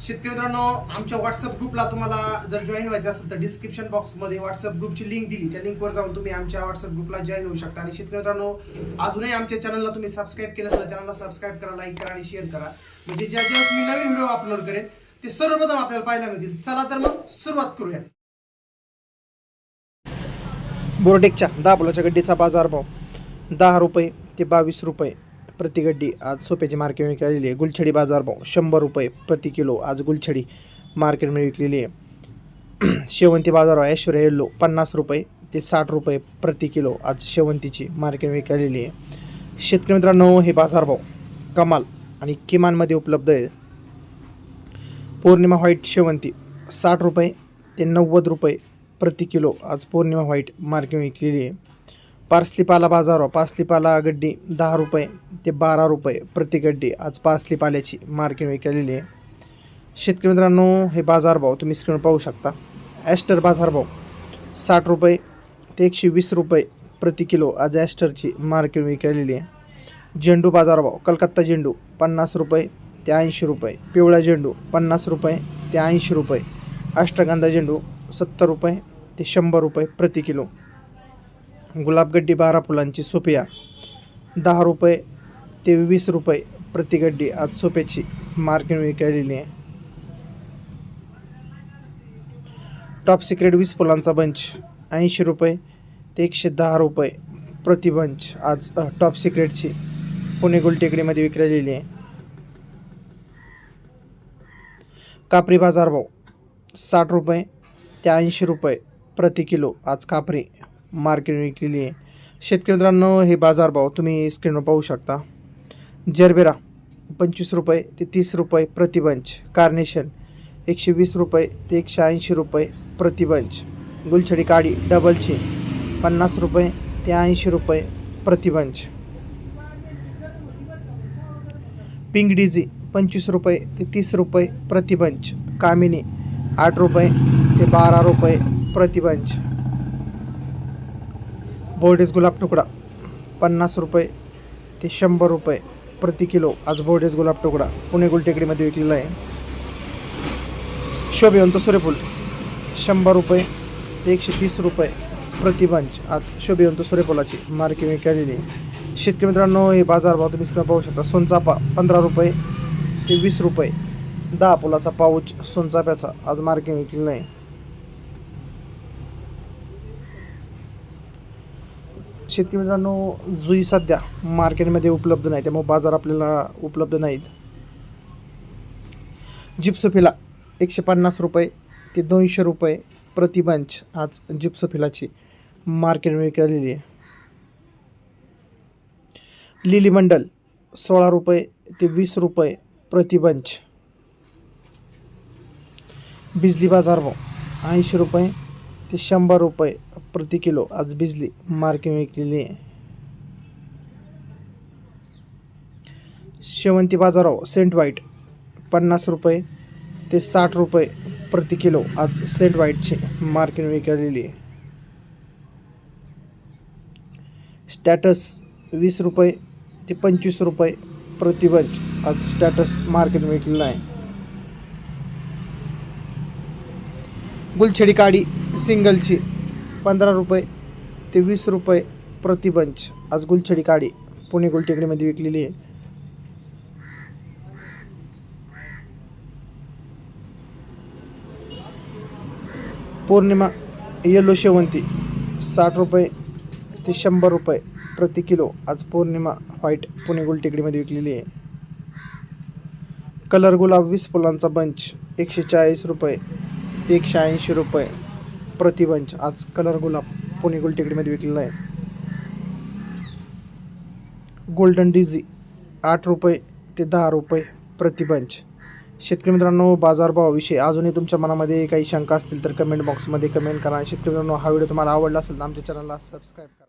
शेतकरी मित्रांनो आमच्या व्हॉट्सअप ग्रुपला तुम्हाला जर जॉईन व्हायचं असेल तर डिस्क्रिप्शन बॉक्समध्ये व्हॉट्सअप ग्रुपची लिंक दिली. त्या लिंकवर जाऊन तुम्ही आमच्या व्हॉट्सअप ग्रुपला जॉईन होऊ शकता. आणि शेतकरी मित्रांनो अजूनही आमच्या चॅनलला तुम्ही सबस्क्राईब केलं तर चॅनलला सबस्क्राईब करा लाईक करा आणि शेअर करा. म्हणजे ज्या ज्या मी नवीन व्हिडिओ अपलोड करेन ते सर्वप्रथम आपल्याला पाहायला मिळतील. चला तर मग सुरुवात करूया. बोर्डेकच्या दाबोलाच्या गड्डीचा बाजारभाव दहा रुपये ते बावीस रुपये. प्रतिगड्डी. आज सोप्याची मार्केट विकलेली आहे. गुलछडी बाजारभाव शंभर रुपये प्रति किलो. आज गुलछडी मार्केटमध्ये विकलेली आहे. शेवंती बाजारभाव ऐश्वर्या येल्लो पन्नास रुपये ते साठ रुपये प्रति किलो. आज शेवंतीची मार्केट विकलेली आहे. शेतकरी मित्रांनो हे बाजारभाव कमाल आणि किमानमध्ये उपलब्ध आहे. पौर्णिमा व्हाईट शेवंती साठ रुपये ते नव्वद रुपये प्रति किलो. आज पौर्णिमा व्हाईट मार्केट विकलेली आहे. पार्सलीपाला बाजार पार्सलीपाला गड्डी दहा रुपये ते बारा रुपये प्रति गड्डी. आज पार्सलीपाल्याची मार्केट विकलेली आहे. शेतकरी मित्रांनो हे बाजारभाव तुम्ही स्क्रीनवर पाहू शकता. ॲस्टर बाजारभाव साठ रुपये ते एकशे वीस रुपये प्रति किलो आज ॲस्टरची मार्केट विकलेली आहे. झेंडू बाजारभाव कलकत्ता झेंडू पन्नास रुपये ते ऐंशी रुपये. पिवळा झेंडू पन्नास रुपये ते ऐंशी रुपये. अष्टगंधा झेंडू सत्तर रुपये ते शंभर रुपये प्रति किलो. गुलाबगड्डी बारा फुलांची सोपिया दहा रुपये ते वीस रुपये प्रतिगड्डी आज सोप्याची मार्केट विकलेली आहे. टॉप सिक्रेट वीस फुलांचा बंच ऐंशी रुपये ते एकशे दहा रुपये प्रतिबंच आज टॉप सिक्रेटची पुणे गुलटेकडीमध्ये विकलेली आहे. कापरी बाजारभाव साठ रुपये ते ऐंशी रुपये प्रति किलो आज कापरी मार्केट विकलेली आहे. शेतकरी मित्रांनो हे बाजारभाव तुम्ही स्क्रीनवर पाहू शकता. जरबेरा पंचवीस रुपये ते तीस रुपये प्रतिबंच कार्नेशन एकशे वीस रुपये ते एकशे ऐंशी रुपये प्रतिबंच गुलछडी काडी डबलची पन्नास रुपये ते ऐंशी रुपये प्रतिबंच पिंग पिंक पंचवीस रुपये ते तीस रुपये प्रतिबंच कामिनी आठ रुपये ते बारा रुपये प्रतिबंच बोर्डेज गुलाब तुकडा. पन्नास रुपये ते शंभर रुपये प्रति किलो आज बोर्डेज गुलाब तुकडा. पुणे गुलटेकडीमध्ये विकलेला आहे. शोभिवंत सूर्यफूल. शंभर रुपये ते एकशे तीस रुपये प्रतिबंच आज शोभिवंत सूर्यफुलाची मार्केट विकलेली आहे. शेतकरी मित्रांनो हे बाजारभाव तुम्ही स्क्रीन पाहू शकता. सोनचापा पंधरा रुपये ते वीस रुपये. दहा फुलाचा पाऊच सोनचाप्याचा आज मार्केट विकलेला आहे. शेतकरी मित्रांनो जुई सध्या मार्केटमध्ये उपलब्ध नाही त्यामुळे बाजार आपल्याला उपलब्ध नाहीत. जिप्सोफिला एकशे पन्नास रुपये ते दोनशे रुपये प्रतिबंच आज जिप्सोफिलाची मार्केट विकलेली आहे. लिली मंडल सोळा रुपये ते वीस रुपये प्रतिबंच बिजली बिजली बाजारभाव ऐंशी रुपये ते शंभर रुपये प्रति किलो आज बिजली मार्केट विकलेली आहे. शेवंती बाजाराव सेंट वाईट पन्नास रुपये ते साठ रुपये प्रति किलो आज सेंट वाईटची मार्केट विकलेली आहे. स्टॅटस वीस रुपये ते पंचवीस रुपये प्रतिबंच आज स्टॅटस मार्केट विकलेला आहे. गुलछडी काडी सिंगलची पंधरा रुपये ते वीस रुपये प्रतिबंच आज गुलछडी काडी पुणे गुलटेकडीमध्ये विकलेली आहे. पौर्णिमा येलो शेवंती साठ रुपये ते शंभर रुपये प्रति किलो. आज पौर्णिमा व्हाईट पुणे गुलटेकडीमध्ये विकलेली आहे. कलर गुलाब वीस फुलांचा बंच एकशे चाळीस रुपये एकशे ऐंशी रुपये. प्रतिबंच आज कलर गुलाब पुणे गुलटेकडीमध्ये विकलेला आहे गोल्डन डीझी आठ रुपये ते दहा रुपये प्रतिबंच शेतकरी मित्रांनो बाजारभावाविषयी अजूनही तुमच्या मनामध्ये काही शंका असतील तर कमेंट बॉक्समध्ये कमेंट करा. शेतकरी मित्रांनो हा व्हिडिओ तुम्हाला आवडला असेल तर आमच्या चॅनलला सबस्क्राईब करा.